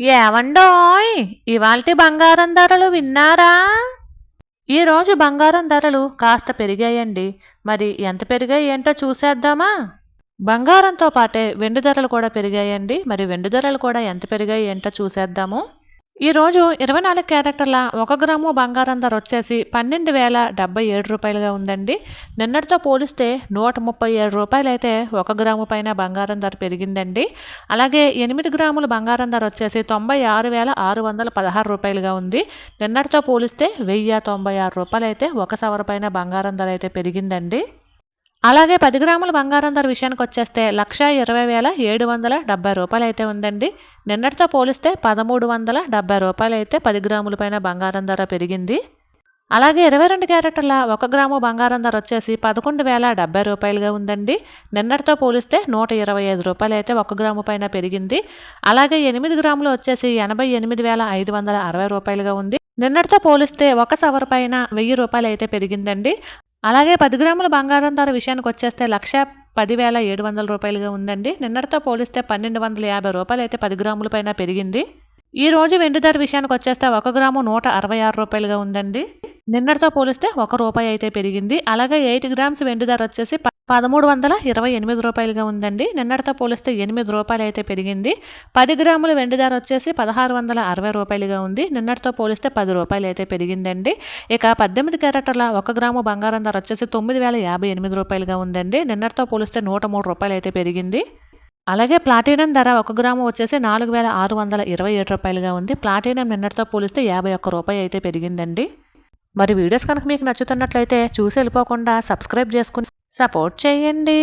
ఏవండోయ్? ఇవాల్టి బంగారం ధరలు విన్నారా? ఈరోజు బంగారం ధరలు కాస్త పెరిగాయండి. మరి ఎంత పెరిగాయి ఏంటో చూసేద్దామా? బంగారంతో పాటే వెండి ధరలు కూడా పెరిగాయండి. మరి వెండి ధరలు కూడా ఎంత పెరిగాయి ఏంటో చూసేద్దాము. ఈరోజు ఇరవై నాలుగు క్యారెక్టర్ల ఒక గ్రాము బంగారం ధర వచ్చేసి పన్నెండు వేల డెబ్బై ఏడు రూపాయలుగా ఉందండి. నిన్నటితో పోలిస్తే నూట ముప్పై ఏడు రూపాయలు అయితే ఒక గ్రాము పైన బంగారం ధర పెరిగిందండి. అలాగే ఎనిమిది గ్రాముల బంగారం ధర వచ్చేసి తొంభై ఆరు వేల ఆరు వందల పదహారు రూపాయలుగా ఉంది. నిన్నటితో పోలిస్తే వెయ్యి తొంభై ఆరు రూపాయలు అయితే ఒక సవర పైన బంగారం ధర అయితే పెరిగిందండి. అలాగే పది గ్రాముల బంగారం ధర విషయానికి వచ్చేస్తే లక్ష ఇరవై వేల ఏడు వందల డెబ్బై రూపాయలు అయితే ఉందండి. నిన్నటితో పోలిస్తే పదమూడు వందల డెబ్బై రూపాయలు అయితే పది గ్రాముల పైన బంగారం ధర పెరిగింది. అలాగే ఇరవై రెండు క్యారెట్ల ఒక గ్రాము బంగారం ధర వచ్చేసి పదకొండు వేల డెబ్బై రూపాయలుగా ఉందండి. నిన్నటితో పోలిస్తే నూట ఇరవై ఐదు రూపాయలు అయితే ఒక గ్రాము పైన పెరిగింది. అలాగే ఎనిమిది గ్రాములు వచ్చేసి ఎనభై ఎనిమిది వేల ఐదు వందల అరవై రూపాయలుగా ఉంది. నిన్నటితో పోలిస్తే ఒక సవర్ పైన వెయ్యి రూపాయలు అయితే పెరిగిందండి. అలాగే పది గ్రాముల బంగారం ధర విషయానికి వచ్చేస్తే లక్ష పదివేల ఏడు వందల రూపాయలుగా ఉందండి. నిన్నటితో పోలిస్తే పన్నెండు వందల యాభై రూపాయలు అయితే పది గ్రాముల పైన పెరిగింది. ఈ రోజు వెండి ధర విషయానికి వచ్చేస్తే ఒక గ్రాము నూట అరవై ఆరు రూపాయలుగా ఉందండి. నిన్నటితో పోలిస్తే ఒక రూపాయి అయితే పెరిగింది. అలాగే ఎయిట్ గ్రామ్స్ వెండి ధర వచ్చేసి ప- పదమూడు వందల ఇరవై ఎనిమిది రూపాయలుగా ఉందండి. నిన్నటితో పోలిస్తే ఎనిమిది రూపాయలు అయితే పెరిగింది. పది గ్రాముల వెండి ధర వచ్చేసి పదహారు వందల అరవై రూపాయలుగా ఉంది. నిన్నటితో పోలిస్తే పది రూపాయలు అయితే పెరిగిందండి. ఇక పద్దెనిమిది క్యారెట్ల ఒక గ్రాము బంగారం ధర వచ్చేసి తొమ్మిది వేల యాభై ఎనిమిది రూపాయలుగా ఉందండి. నిన్నటితో పోలిస్తే నూట మూడు రూపాయలు అయితే పెరిగింది. అలాగే ప్లాటినం ధర ఒక గ్రాము వచ్చేసి నాలుగు వేల ఆరు వందల ఇరవై ఏడు రూపాయలుగా ఉంది. ప్లాటినం నిన్నటితో పోలిస్తే యాభై ఒక్క రూపాయి అయితే పెరిగిందండి. మరి వీడియోస్ కనుక మీకు నచ్చుతున్నట్లయితే చూసి వెళ్ళిపోకుండా సబ్స్క్రైబ్ చేసుకుని సపోర్ట్ చేయండి.